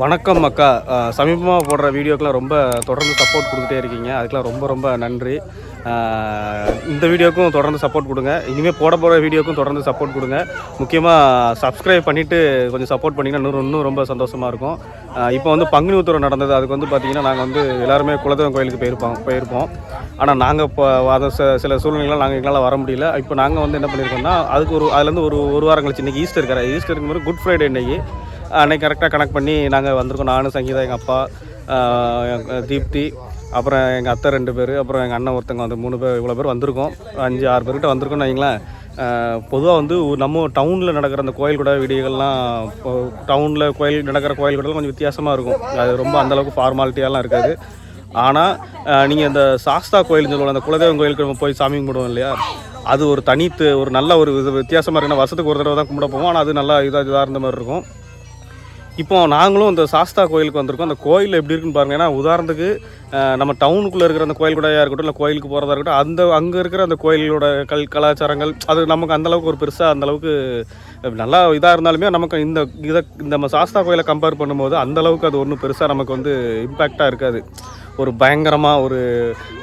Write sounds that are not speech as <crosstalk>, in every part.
வணக்கம் அக்கா. சமீபமாக போடுற வீடியோக்கெலாம் ரொம்ப தொடர்ந்து சப்போர்ட் கொடுத்துட்டே இருக்கீங்க. அதுக்கெலாம் ரொம்ப ரொம்ப நன்றி. இந்த வீடியோக்கும் தொடர்ந்து சப்போர்ட் கொடுங்க. இனிமேல் போட போகிற வீடியோக்கும் தொடர்ந்து சப்போர்ட் கொடுங்க. முக்கியமாக சப்ஸ்கிரைப் பண்ணிவிட்டு கொஞ்சம் சப்போர்ட் பண்ணிங்கன்னா இன்னும் இன்னும் ரொம்ப சந்தோஷமாக இருக்கும். இப்போ வந்து பங்குனி உத்தரவு நடந்தது. அதுக்கு வந்து பார்த்திங்கன்னா நாங்கள் வந்து எல்லாருமே குலதெய்வம் கோயிலுக்கு போயிருப்போம் போயிருப்போம். ஆனால் நாங்கள் இப்போ அதை ச- சில சூழ்நிலைகளால் நாங்கள் எங்களால் வர முடியல. இப்போ நாங்கள் வந்து என்ன பண்ணியிருக்கோம்னா அதுக்கு ஒரு அதுலேருந்து ஒரு ஒரு வாரம் கழிச்சு இன்றைக்கி ஈஸ்டர் இருக்கிற ஈஸ்டருக்கு மாதிரி குட் ஃப்ரைடே இன்றைக்கி அன்னைக்கு கரெக்டாக கனெக்ட் பண்ணி நாங்கள் வந்திருக்கோம். நானும் சங்கீதா எங்கள் அப்பா தீப்தி அப்புறம் எங்கள் அத்தை ரெண்டு பேர் அப்புறம் எங்கள் அண்ணன் ஒருத்தங்க வந்து மூணு பேர் இவ்வளோ பேர் வந்திருக்கோம். அஞ்சு ஆறு பேர்கிட்ட வந்திருக்கோம்னு வைங்களேன். பொதுவாக வந்து ஒரு நம்ம டவுனில் நடக்கிற அந்த கோயில் கூட வீடியோகள்லாம் டவுனில் கோயில் நடக்கிற கோயில் கூடலாம் கொஞ்சம் வித்தியாசமாக இருக்கும். அது ரொம்ப அந்தளவுக்கு ஃபார்மாலிட்டியாலாம் இருக்காது. ஆனால் நீங்கள் இந்த சாஸ்தா கோயில்னு சொல்லுவோம் அந்த குலதெய்வம் கோயிலுக்கு நம்ம போய் சாமி கும்பிடுவோம் இல்லையா அது ஒரு தனித்து ஒரு நல்ல ஒரு இது வித்தியாசமாக இருக்குன்னா வருஷத்துக்கு ஒரு தடவை தான் கும்பிட போவோம். ஆனால் அது நல்லா இதாக இதாக இருந்த மாதிரி இருக்கும். இப்போ நாங்களும் இந்த சாஸ்தா கோயிலுக்கு வந்திருக்கோம். அந்த கோயில் எப்படி இருக்குன்னு பாருங்க. ஏன்னா உதாரணத்துக்கு நம்ம டவுனுக்குள்ளே இருக்கிற அந்த கோயில் கூடயா இருக்கட்டும் இல்லை கோயிலுக்கு போகிறதா இருக்கட்டும் அந்த அங்கே இருக்கிற அந்த கோயிலோட கல் கலாச்சாரங்கள் அது நமக்கு அந்தளவுக்கு ஒரு பெருசாக அந்த அளவுக்கு நல்லா இதாக இருந்தாலுமே நமக்கு இந்த இதை இந்த நம்ம சாஸ்தா கோயிலை கம்பேர் பண்ணும்போது அந்த அளவுக்கு அது ஒன்றும் பெருசாக நமக்கு வந்து இம்பேக்டாக இருக்காது. ஒரு பயங்கரமாக ஒரு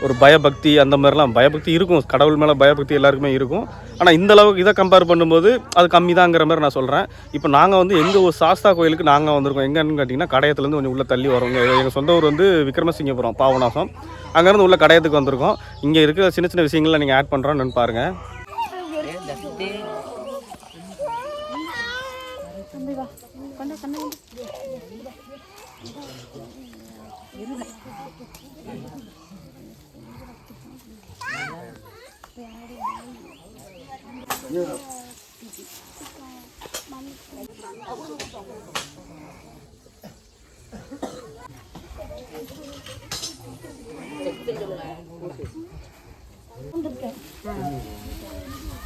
ஒரு பயபக்தி அந்த மாதிரிலாம் பயபக்தி இருக்கும். கடவுள் மேலே பயபக்தி எல்லாருக்குமே இருக்கும். ஆனால் இந்த அளவுக்கு இதை கம்பேர் பண்ணும்போது அது கம்மி தாங்கிற மாதிரி நான் சொல்கிறேன் இப்போ நாங்கள் வந்து எங்கள் ஒரு சாஸ்தா கோயிலுக்கு நாங்கள் வந்திருக்கோம். எங்கன்னு கேட்டிங்கன்னா கடையத்துலேருந்து கொஞ்சம் உள்ளே தள்ளி வரோம். எங்கள் சொந்த ஊர் வந்து விக்ரமசிங்கபுரம் பாவநாசம். அங்கேருந்து உள்ள கடையத்துக்கு வந்திருக்கோம். இங்கே இருக்கிற சின்ன சின்ன விஷயங்களை நீங்கள் ஆட் பண்ணுறோன்னு பாருங்கள்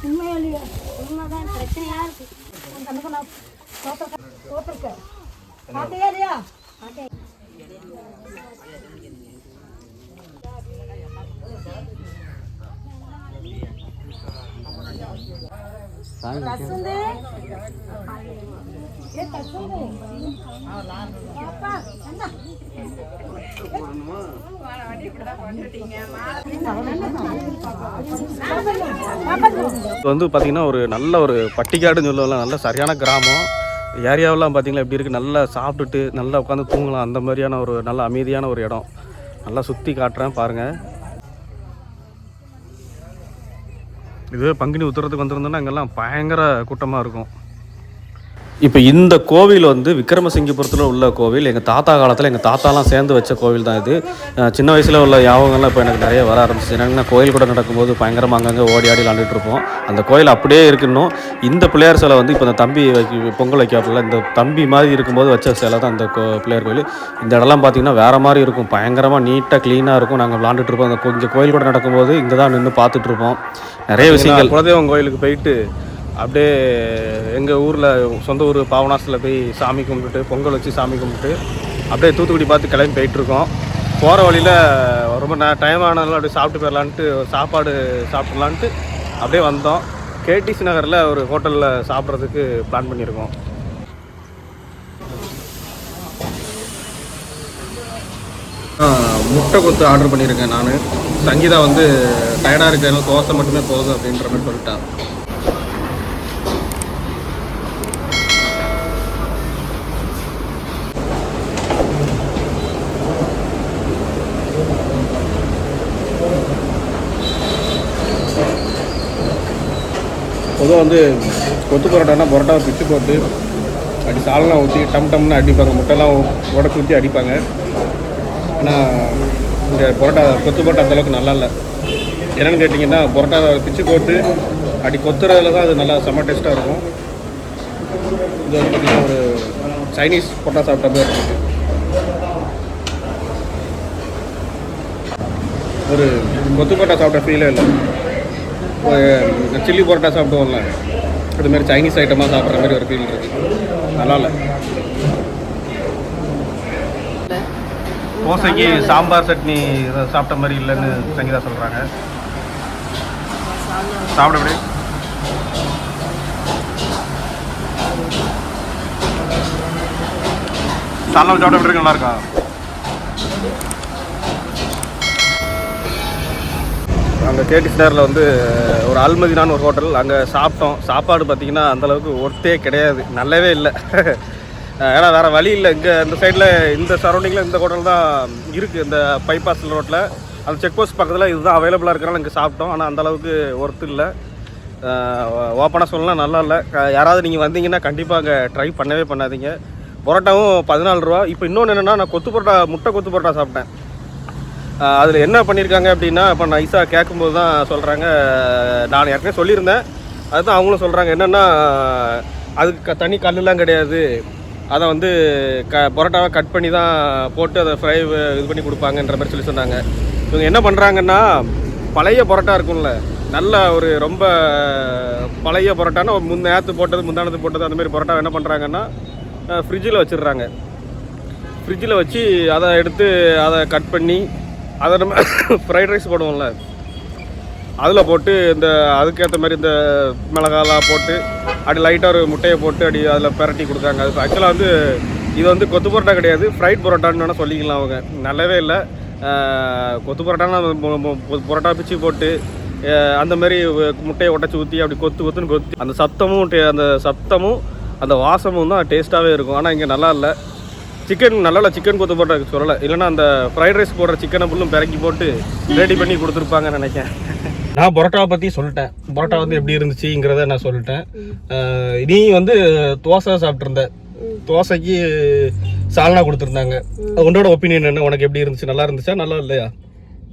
உண்மையிலேயே உண்மைதான் பிரச்சனையா இருக்கு அந்த கணக்கு நான் வந்து பார்த்திங்கன்னா ஒரு நல்ல ஒரு பட்டிக்காடுன்னு சொல்லலாம். நல்ல சரியான கிராமம். ஏரியாவெல்லாம் பார்த்திங்களா எப்படி இருக்குது நல்லா சாப்பிட்டுட்டு நல்லா உட்காந்து தூங்கலாம். அந்த மாதிரியான ஒரு நல்ல அமைதியான ஒரு இடம். நல்லா சுற்றி காட்டுறேன் பாருங்கள் இதுவே பங்குனி உத்தரத்துக்கு வந்திருந்தோன்னா அங்கெல்லாம் பயங்கர கூட்டமாக இருக்கும். இப்போ இந்த கோவில் வந்து விக்ரமசிங்கபுரத்தில் உள்ள கோவில் எங்கள் தாத்தா காலத்தில் எங்கள் தாத்தாலாம் சேர்ந்து வச்ச கோவில் தான் இது. சின்ன வயசில் உள்ள யாபகங்கள்லாம் இப்போ எனக்கு நிறைய வர ஆரம்பிச்சு என்னன்னா கோயில் கூட நடக்கும்போது பயங்கரமாக அங்கங்கே ஓடி ஆடி விளாண்டுட்டு இருப்போம். அந்த கோயில் அப்படியே இருக்கணும். இந்த பிள்ளையார் சிலை வந்து இப்போ இந்த தம்பி வைக்க பொங்கல் வைக்காப்புல இந்த தம்பி மாதிரி இருக்கும்போது வச்ச சிலை தான் அந்த கோ பிள்ளையார் கோயில். இந்த இடம்லாம் பார்த்தீங்கன்னா வேறு மாதிரி இருக்கும். பயங்கரமாக நீட்டாக க்ளீனாக இருக்கும். நாங்கள் விளாண்டுட்டு இருப்போம். அந்த கொஞ்சம் கோயில் கூட நடக்கும்போது இங்கே தான் நின்று பார்த்துட்டு இருப்போம். நிறைய விஷயங்கள். குலதெய்வம் கோயிலுக்கு போயிட்டு அப்படியே எங்கள் ஊரில் சொந்த ஊர் பாவனாசில் போய் சாமி கும்பிட்டுட்டு பொங்கல் வச்சு சாமி கும்பிட்டு அப்படியே தூத்துக்குடி பார்த்து கிளம்பி போயிட்டுருக்கோம். போகிற வழியில் ரொம்ப நே டைம் ஆனாலும் அப்படியே சாப்பிட்டு போயிடலான்ட்டு சாப்பாடு சாப்பிட்லான்ட்டு அப்படியே வந்தோம். கேடிசி நகரில் ஒரு ஹோட்டலில் சாப்பிட்றதுக்கு பிளான் பண்ணியிருக்கோம். முட்டை கொத்து ஆர்டர் பண்ணியிருக்கேன் நான். சங்கீதா வந்து டயர்டாக இருக்கிறதுனால தோசை மட்டுமே போதும் அப்படின்ற மாதிரி சொல்லிட்டான் பொதுவாக வந்து கொத்து பரோட்டானா பரோட்டாவை பிச்சு போட்டு அடி சாலெலாம் ஊற்றி டம் டம்னு அடிப்பாங்க. முட்டைலாம் உடச்சி ஊற்றி அடிப்பாங்க. ஆனால் இந்த பரோட்டா கொத்து பரோட்டா அந்தளவுக்கு நல்லா இல்லை. என்னென்னு கேட்டிங்கன்னா பரோட்டாவை பிச்சு போட்டு அடி கொத்துறதுல தான் அது நல்லா செம்ம டேஸ்ட்டாக இருக்கும். இது வந்து பார்த்திங்கன்னா ஒரு சைனீஸ் பரோட்டா சாப்பிட்ட மாதிரி இருக்குது ஒரு கொத்து பரோட்டா சாப்பிட்ட ஃபீலே இல்லை. சில்லி பரோட்டா சாப்பிட்டு வரல அதுமாரி சைனீஸ் ஐட்டமாக சாப்பிட்ற மாதிரி ஒரு ஃபீல் இருக்குது நல்லா இல்லை தோசைக்கு சாம்பார் சட்னி சாப்பிட்ட மாதிரி இல்லைன்னு சங்கீதா சொல்கிறாங்க சாப்பிட எப்படி சாலா சாப்பிட நல்லா இருக்கா? அங்கே கேடி ஸ்டாரில் வந்து ஒரு அல்மதினான்னு ஒரு ஹோட்டல். அங்கே சாப்பிட்டோம். சாப்பாடு பார்த்தீங்கன்னா அந்தளவுக்கு ஒர்த்தே கிடையாது. நல்லாவே இல்லை. ஏன்னா வேறு வழி இல்லை. இங்கே இந்த சைடில் இந்த சரௌண்டிங்கில் இந்த ஹோட்டல் தான் இருக்குது இந்த பைபாஸ் ரோட்டில் அந்த செக் போஸ்ட் பக்கத்தில் இதுதான் அவைலபிளாக இருக்கிறனால இங்கே சாப்பிட்டோம். ஆனால் அந்தளவுக்கு ஒர்த்து இல்லை. ஓப்பனாக சொல்லலாம் நல்லா இல்லை. யாராவது நீங்கள் வந்தீங்கன்னா கண்டிப்பாக அங்கே ட்ரை பண்ணவே பண்ணாதீங்க. பரோட்டாவும் பதினாலு ரூபா. இப்போ இன்னொன்று என்னென்னா நான் கொத்து பரோட்டா முட்டை கொத்து பரோட்டா சாப்பிட்டேன். அதில் என்ன பண்ணியிருக்காங்க அப்படின்னா இப்போ நைஸாக கேட்கும்போது தான் சொல்கிறாங்க நான் ஏற்கனவே சொல்லியிருந்தேன். அதுதான் அவங்களும் சொல்கிறாங்க என்னென்னா அதுக்கு க- தனி கல்லுலாம் கிடையாது. அதை வந்து க பரோட்டாவை கட் பண்ணி தான் போட்டு அதை ஃப்ரை இது பண்ணி கொடுப்பாங்கன்ற மாதிரி சொல்லி சொன்னாங்க. இவங்க என்ன பண்ணுறாங்கன்னா பழைய பரோட்டா இருக்கும்ல நல்ல ஒரு ரொம்ப பழைய பரோட்டானா ஒரு முன் போட்டது முந்தானத்து போட்டது அந்த மாதிரி பரோட்டா என்ன பண்ணுறாங்கன்னா ஃப்ரிட்ஜில் வச்சிடுறாங்க. ஃப்ரிட்ஜில் வச்சு அதை எடுத்து அதை கட் பண்ணி அதை நம்ம <coughs> ஃப்ரைட் ரைஸ் போடுவோம்ல. அதில் போட்டு இந்த அதுக்கேற்ற மாதிரி இந்த மிளகாலாம் போட்டு அப்படி லைட்டாக ஒரு முட்டையை போட்டு அப்படி அதில் பிரட்டி கொடுத்தாங்க அது ஆக்சுவலாக வந்து இது வந்து கொத்து பரோட்டா கிடையாது. ஃப்ரைட் பரோட்டான்னு வேணால் சொல்லிக்கலாம் அவங்க. நல்லாவே இல்லை. கொத்து பரோட்டானா பரோட்டா பிச்சு போட்டு அந்த மாதிரி முட்டையை உடச்சி ஊற்றி அப்படி கொத்து கொத்துன்னு கொத்தி அந்த சத்தமும் டே- அந்த சத்தமும் அந்த வாசமும் தான் டேஸ்ட்டாகவே இருக்கும். ஆனால் இங்கே நல்லா இல்லை. சிக்கன் நல்லா சிக்கன் கொத்து போட்ட சொல்லலை. இல்லைன்னா அந்த ஃப்ரைட் ரைஸ் போடுற சிக்கனை ஃபுல்லும் பிறக்கி போட்டு ரெடி பண்ணி கொடுத்துருப்பாங்கன்னு நினைக்கிறேன். நான் பரோட்டாவை பற்றி சொல்லிட்டேன். பரோட்டா வந்து எப்படி இருந்துச்சுங்கிறத நான் சொல்லிட்டேன். நீ வந்து தோசை சாப்பிட்ருந்த தோசைக்கு சால்னா கொடுத்துருந்தாங்க. உன்னோட ஒப்பீனியன் என்ன? உனக்கு எப்படி இருந்துச்சு? நல்லா இருந்துச்சா? நல்லா இல்லையா?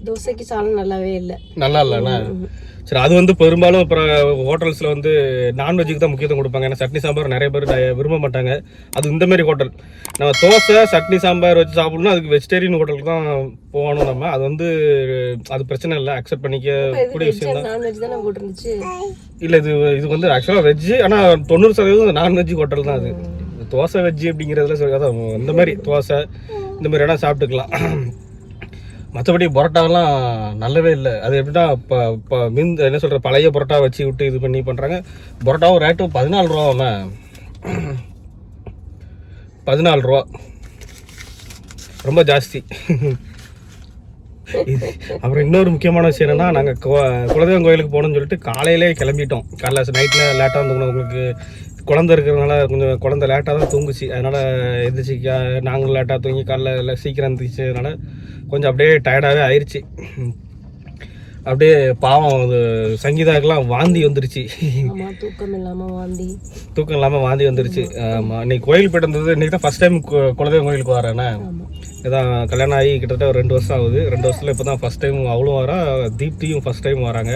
தோசைக்கு சாலம் நல்லாவே இல்லை. நல்லா இல்லைண்ணா சரி அது வந்து பெரும்பாலும் அப்புறம் ஹோட்டல்ஸில் வந்து நான்வெஜ்ஜுக்கு தான் முக்கியத்துவம் கொடுப்பாங்க. ஏன்னா சட்னி சாம்பார் நிறைய பேர் விரும்ப மாட்டாங்க. அது இந்த மாதிரி ஹோட்டல் நம்ம தோசை சட்னி சாம்பார் வச்சு சாப்பிடணும்னா அதுக்கு வெஜிடேரியன் ஹோட்டலுக்கு தான் போகணும் நம்ம. அது வந்து அது பிரச்சனை இல்லை. அக்செப்ட் பண்ணிக்க கூடிய விஷயம் தான். இல்லை இது இது வந்து ஆக்சுவலாக வெஜ்ஜு ஆனால் தொண்ணூறு சதவீதம் நான்வெஜ் ஹோட்டல் தான் அது. தோசை வெஜ்ஜு அப்படிங்கிறதுல சொல்லி அதான் இந்த மாதிரி தோசை இந்த மாதிரி வேணால் சாப்பிட்டுக்கலாம். மற்றபடி பரோட்டாவெல்லாம் நல்லவே இல்லை. அது எப்படின்னா இப்போ இப்போ மின் என்ன சொல்கிற பழைய பரோட்டா வச்சு விட்டு இது பண்ணி பண்ணுறாங்க பரோட்டாவும் ரேட்டு பதினாலு ரூபாவாம பதினாலு ரூபா. ரொம்ப ஜாஸ்தி. இது அப்புறம் இன்னொரு முக்கியமான விஷயம் என்னன்னா நாங்கள் குலதெய்வம் கோயிலுக்கு போகணும்னு சொல்லிட்டு காலையிலே கிளம்பிட்டோம். காலைல நைட்டில் லேட்டாக வந்து உங்களுக்கு குழந்தை இருக்கிறதுனால கொஞ்சம் குழந்தை லேட்டாக தான் தூங்குச்சு. அதனால் எந்திரிச்சு கா- நாங்களும் லேட்டாக தூங்கி காலைல எல்லாம் சீக்கிரம் எந்திரிச்சதுனால கொஞ்சம் அப்படியே டயர்டாகவே ஆயிடுச்சு அப்படியே பாவம் அது சங்கீதாக்கெல்லாம் வாந்தி வந்துருச்சு. தூக்கம் இல்லாம வாந்தி. தூக்கம் இல்லாமல் வாந்தி வந்துருச்சு. ஆமாம் இன்னைக்கு கோயில் போயிட்டு வந்தது இன்னைக்கு தான் ஃபஸ்ட் டைம் குலதெய்வம் கோயிலுக்கு ஆமா. இதான் கல்யாணம் ஆகி கிட்டத்தட்ட ஒரு ரெண்டு வருஷம் ஆகுது. ரெண்டு வருஷத்தில் இப்போ தான் ஃபஸ்ட் டைம் அவளும் வரா தீப்தியும் ஃபஸ்ட் டைம் வராங்க.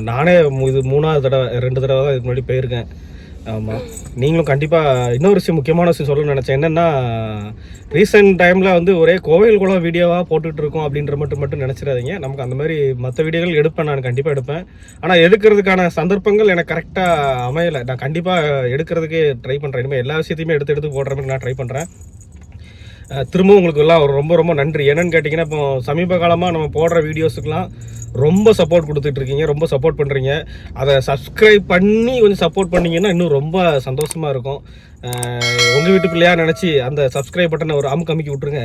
நானே இது மூணாவது தடவை ரெண்டு தடவை தான் இதுக்கு முன்னாடி போயிருக்கேன். ஆமாம் நீங்களும் கண்டிப்பாக இன்னொரு விஷயம் முக்கியமான விஷயம் சொல்லணும்னு நினச்சேன். என்னென்னா ரீசெண்ட் டைமில் வந்து ஒரே கோவில் குளம் வீடியோவாக போட்டுட்டு இருக்கோம் அப்படின்ற மட்டும் மட்டும் நினச்சிடாதீங்க. நமக்கு அந்த மாதிரி மற்ற வீடியோகள் எடுப்பேன் நான் கண்டிப்பாக எடுப்பேன். ஆனால் எடுக்கிறதுக்கான சந்தர்ப்பங்கள் எனக்கு கரெக்டாக அமையலை. நான் கண்டிப்பாக எடுக்கிறதுக்கே ட்ரை பண்ணுறேன் இனிமேல் எல்லா விஷயத்தையுமே எடுத்து எடுத்து போடுற மாதிரி நான் ட்ரை பண்ணுறேன் திரும்பவும் உங்களுக்கு எல்லாம் ரொம்ப ரொம்ப நன்றி. என்னன்னு கேட்டிங்கன்னா இப்போ சமீப காலமாக நம்ம போடுற வீடியோஸுக்கெலாம் ரொம்ப சப்போர்ட் கொடுத்துட்டு இருக்கீங்க ரொம்ப சப்போர்ட் பண்ணுறீங்க அதை சப்ஸ்கிரைப் பண்ணி கொஞ்சம் சப்போர்ட் பண்ணீங்கன்னா இன்னும் ரொம்ப சந்தோஷமாக இருக்கும். உங்கள் வீட்டு பிள்ளையாக நினச்சி அந்த சப்ஸ்கிரைப் பட்டனை ஒரு அமுக்கு அமுக்கி விட்ருங்க